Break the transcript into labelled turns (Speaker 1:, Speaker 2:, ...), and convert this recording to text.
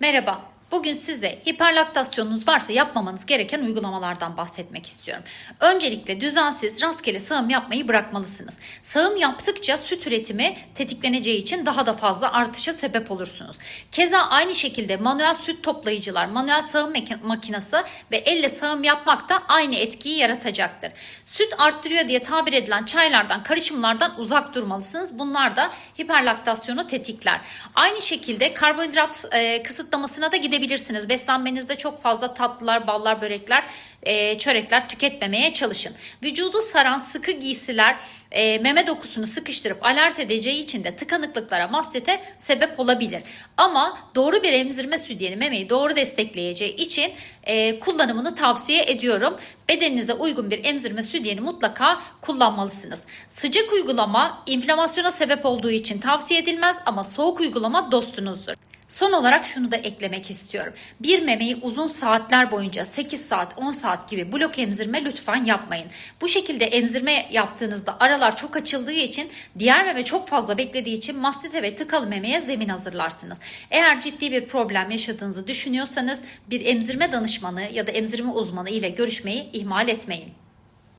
Speaker 1: Merhaba. Bugün size hiperlaktasyonunuz varsa yapmamanız gereken uygulamalardan bahsetmek istiyorum. Öncelikle düzensiz rastgele sağım yapmayı bırakmalısınız. Sağım yaptıkça süt üretimi tetikleneceği için daha da fazla artışa sebep olursunuz. Keza aynı şekilde manuel süt toplayıcılar, manuel sağım makinesi ve elle sağım yapmak da aynı etkiyi yaratacaktır. Süt arttırıyor diye tabir edilen çaylardan, karışımlardan uzak durmalısınız. Bunlar da hiperlaktasyonu tetikler. Aynı şekilde karbonhidrat e, kısıtlamasına da gidebilirsiniz. Beslenmenizde çok fazla tatlılar, ballar, börekler, e, çörekler tüketmemeye çalışın. Vücudu saran sıkı giysiler e, meme dokusunu sıkıştırıp alert edeceği için de tıkanıklıklara, mastite sebep olabilir. Ama doğru bir emzirme sütyeni memeyi doğru destekleyeceği için e, kullanımını tavsiye ediyorum. Bedeninize uygun bir emzirme sütyeni mutlaka kullanmalısınız. Sıcak uygulama inflamasyona sebep olduğu için tavsiye edilmez ama soğuk uygulama dostunuzdur. Son olarak şunu da eklemek istiyorum. Bir memeyi uzun saatler boyunca 8 saat 10 saat gibi blok emzirme lütfen yapmayın. Bu şekilde emzirme yaptığınızda aralar çok açıldığı için diğer meme çok fazla beklediği için mastite ve tıkalı memeye zemin hazırlarsınız. Eğer ciddi bir problem yaşadığınızı düşünüyorsanız bir emzirme danışmanı ya da emzirme uzmanı ile görüşmeyi ihmal etmeyin.